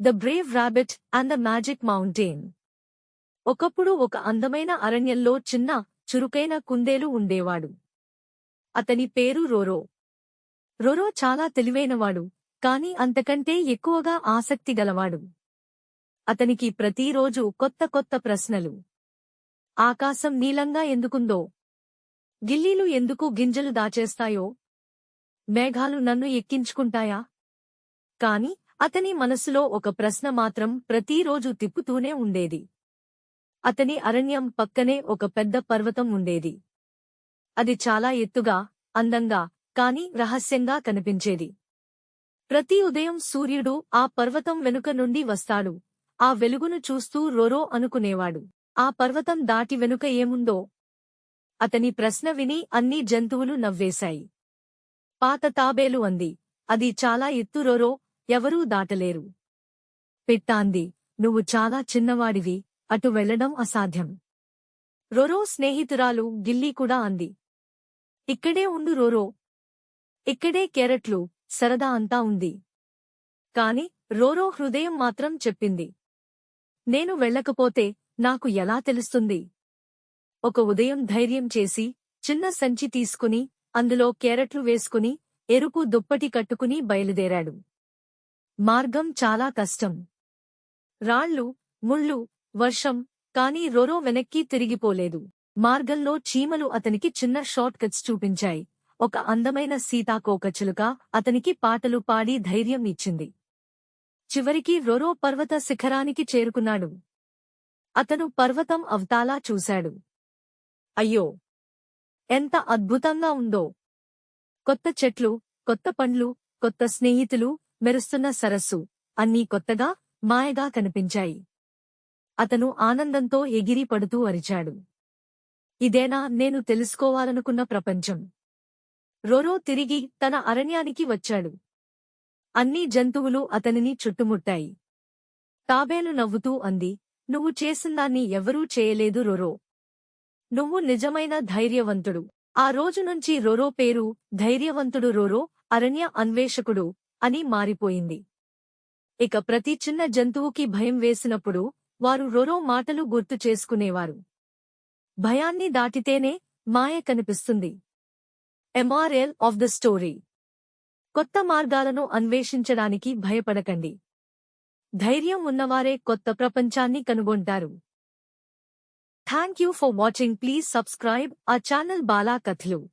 The brave rabbit and the magic mountain. ఒకప్పుడు ఒక అందమైన అరణ్యంలో చిన్న చురుకైన కుందేలు ఉండేవాడు. అతని పేరు రోరో. రోరో చాలా తెలివైనవాడు కాని అంతకంటే ఎక్కువగా ఆసక్తి గలవాడు. అతనికి ప్రతిరోజు కొత్త కొత్త ప్రశ్నలు. ఆకాశం నీలంగా ఎందుకుందో? గిల్లీలు ఎందుకు గింజలు దాచేస్తాయో? మేఘాలు నన్ను ఎక్కించుకుంటాయా? కాని అతని మనసులో ఒక ప్రశ్న మాత్రం ప్రతిరోజు తిప్పుతూనే ఉండేది. అతని అరణ్యం పక్కనే ఒక పెద్ద పర్వతం ఉండేది. అది చాలా ఎత్తుగా అందంగా కాని రహస్యంగా కనిపించేది. ప్రతి ఉదయం సూర్యుడు ఆ పర్వతం వెనుక నుండి వస్తాడు. ఆ వెలుగును చూస్తూ రోరో అనుకునేవాడు. ఆ పర్వతం దాటి వెనుక ఏముందో? అతని ప్రశ్న విని అన్ని జంతువులు నవ్వేశాయి. పాత తాబేలు అంది. అది చాలా ఎత్తు రోరో ఎవరూ దాటలేరు. పిట్టాంది నువ్వు చాలా చిన్నవాడివి అటు వెళ్ళడం అసాధ్యం. రోరో స్నేహితురాలు గిల్లీ కూడా అంది. ఇక్కడే ఉండు రోరో. ఇక్కడే కెరట్లు సరదా అంతా ఉంది. కాని రోరో హృదయం మాత్రం చెప్పింది. నేను వెళ్ళకపోతే నాకు ఎలా తెలుస్తుంది? ఒక ఉదయం ధైర్యం చేసి చిన్న సంచి తీసుకుని అందులో కేరట్లు వేసుకుని ఎరుపు దుప్పటి కట్టుకుని బయలుదేరాడు. మార్గం చాలా కష్టం. రాళ్ళు ముళ్ళు వర్షం కాని రొరో వెనక్కి తిరిగిపోలేదు. మార్గంలో చీమలు అతనికి చిన్న షార్ట్ కట్స్ చూపించాయి. ఒక అందమైన సీతాకోకచిలుక అతనికి పాటలు పాడి ధైర్యం ఇచ్చింది. చివరికి రొరో పర్వత శిఖరానికి చేరుకున్నాడు. అతను పర్వతం అవతాలా చూశాడు. అయ్యో! ఎంత అద్భుతంగా ఉందో! కొత్త చెట్లు కొత్త పండ్లు కొత్త స్నేహితులు మెరుస్తున్న సరస్సు అన్నీ కొత్తగా మాయగా కనిపించాయి. అతను ఆనందంతో ఎగిరి పడుతూ అరిచాడు. ఇదేనా నేను తెలుసుకోవాలనుకున్న ప్రపంచం? రోరో తిరిగి తన అరణ్యానికి వచ్చాడు. అన్ని జంతువులు అతనిని చుట్టుముట్టాయి. తాబేలు నవ్వుతూ అంది నువ్వు చేసిందాన్ని ఎవరూ చేయలేదు రోరో. నువ్వు నిజమైన ధైర్యవంతుడు. ఆ రోజు నుంచి రోరో పేరు ధైర్యవంతుడు రోరో అరణ్య అన్వేషకుడు. అని మారిపోయింది. ఇక ప్రతి చిన్న జంతువుకి భయం వేసినప్పుడు వారు రొరో మాటలు గుర్తు చేసుకునేవారు. భయాన్ని దాటితేనే మాయ కనిపిస్తుంది. Moral of the story. కొత్త మార్గాలను అన్వేషించడానికి భయపడకండి. ధైర్యం ఉన్నవారే కొత్త ప్రపంచాన్ని కనుగొంటారు. Thank you for watching. Please subscribe. ఆ ఛానల్ బాలా కథలు